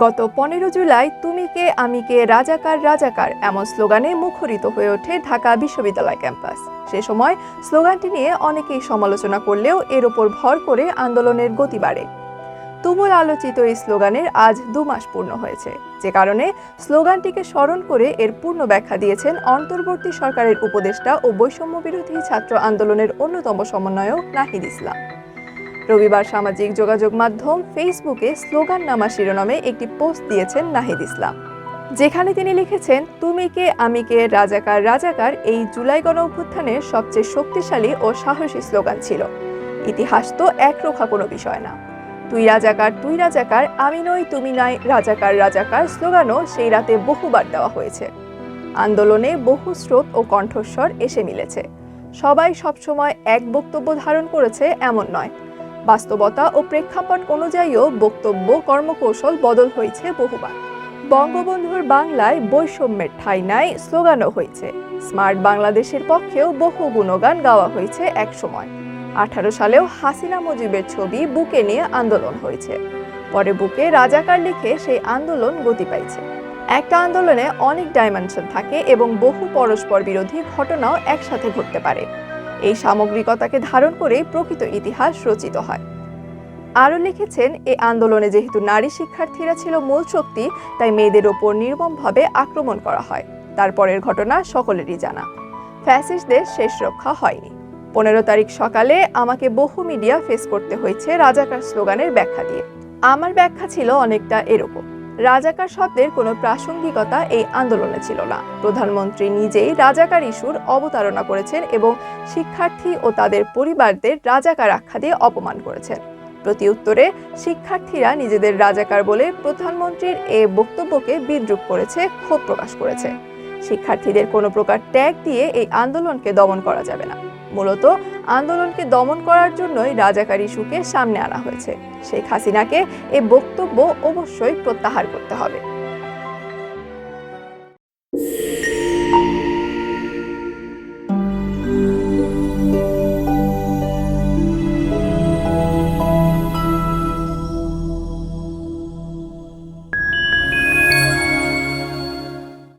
গত পনেরো জুলাই তুমি কে, আমি কে, রাজাকার রাজাকার এমন স্লোগানে মুখরিত হয়ে ওঠে ঢাকা বিশ্ববিদ্যালয় ক্যাম্পাস। সে সময় স্লোগানটি নিয়ে অনেকেই সমালোচনা করলেও এর ওপর ভর করে আন্দোলনের গতি বাড়ে। তুমুল আলোচিত এই স্লোগানের আজ দু মাস পূর্ণ হয়েছে। যে কারণে স্লোগানটিকে স্মরণ করে এর পূর্ণ ব্যাখ্যা দিয়েছেন অন্তর্বর্তী সরকারের উপদেষ্টা ও বৈষম্য বিরোধী ছাত্র আন্দোলনের অন্যতম সমন্বয়ক নাহিদ ইসলাম। রবিবার সামাজিক যোগাযোগ মাধ্যম ফেসবুকে স্লোগান নামা শিরোনামে একটি পোস্ট দিয়েছেন নাহিদ ইসলাম। যেখানে তিনি লিখেছেন, তুমি কে, আমি কে, রাজাকার রাজাকার এই জুলাই গণ অভ্যুত্থানের সবচেয়ে শক্তিশালী ও সাহসী স্লোগান ছিল। ইতিহাস তো একরোখা কোনো বিষয় না। তুই রাজাকার তুই রাজাকার, আমি নই, তুমি নাই, রাজাকার রাজাকার স্লোগানও সেই রাতে বহুবার দেওয়া হয়েছে। আন্দোলনে বহু স্রোত ও কণ্ঠস্বর এসে মিলেছে। সবাই সবসময় এক বক্তব্য ধারণ করেছে এমন নয়। বাস্তবতা ও প্রেক্ষাপট অনুযায়ীও বক্তব্য, কর্মকৌশল বদল হয়েছে বহুবার। বঙ্গবন্ধুর বাংলায় বৈষম্যের ঠাঁই নাই স্লোগানও হয়েছে। স্মার্ট বাংলাদেশের পক্ষেও বহু গুণগান গাওয়া হয়েছে একসময়। আঠারো সালেও হাসিনা মুজিবের ছবি বুকে নিয়ে আন্দোলন হয়েছে। পরে বুকে রাজাকার লিখে সেই আন্দোলন গতি পাইছে। একটা আন্দোলনে অনেক ডাইমেনশন থাকে এবং বহু পরস্পর বিরোধী ঘটনাও একসাথে ঘটতে পারে। এই সামগ্রিকতাকে ধারণ করেই প্রকৃত ইতিহাস রচিত হয়। আরও লিখেছেন এই আন্দোলনে যেহেতু নারী শিক্ষার্থীরা ছিল মূল শক্তি, তাই মেয়েদের ওপর নির্মমভাবে আক্রমণ করা হয়। তারপরের ঘটনা সকলেরই জানা। ফ্যাসিস্টদের শেষ রক্ষা হয়নি। পনেরো তারিখ সকালে আমাকে বহু মিডিয়া ফেস করতে হয়েছে রাজাকার স্লোগানের ব্যাখ্যা দিয়ে। আমার ব্যাখ্যা ছিল অনেকটা এরকম। রাজাকার শব্দের কোনো প্রাসঙ্গিকতা এই আন্দোলনে ছিল না। প্রধানমন্ত্রী নিজেই রাজাকার ইস্যুর অবতারণা করেছেন এবং শিক্ষার্থী ও তাদের পরিবারদের রাজাকার আখ্যা দিয়ে অপমান করেছেন। প্রতি উত্তরে, শিক্ষার্থীরা নিজেদের রাজাকার বলে প্রধানমন্ত্রীর এ বক্তব্যকে বিদ্রুপ করেছে, ক্ষোভ প্রকাশ করেছে। শিক্ষার্থীদের কোনো প্রকার ট্যাগ দিয়ে এই আন্দোলনকে দমন করা যাবে না। মূলত, আন্দোলনকে দমন করার জন্যই রাজাকার ইস্যুকে সামনে আনা হয়েছে। শেখ হাসিনাকে এ বক্তব্য অবশ্যই প্রত্যাহার করতে হবে।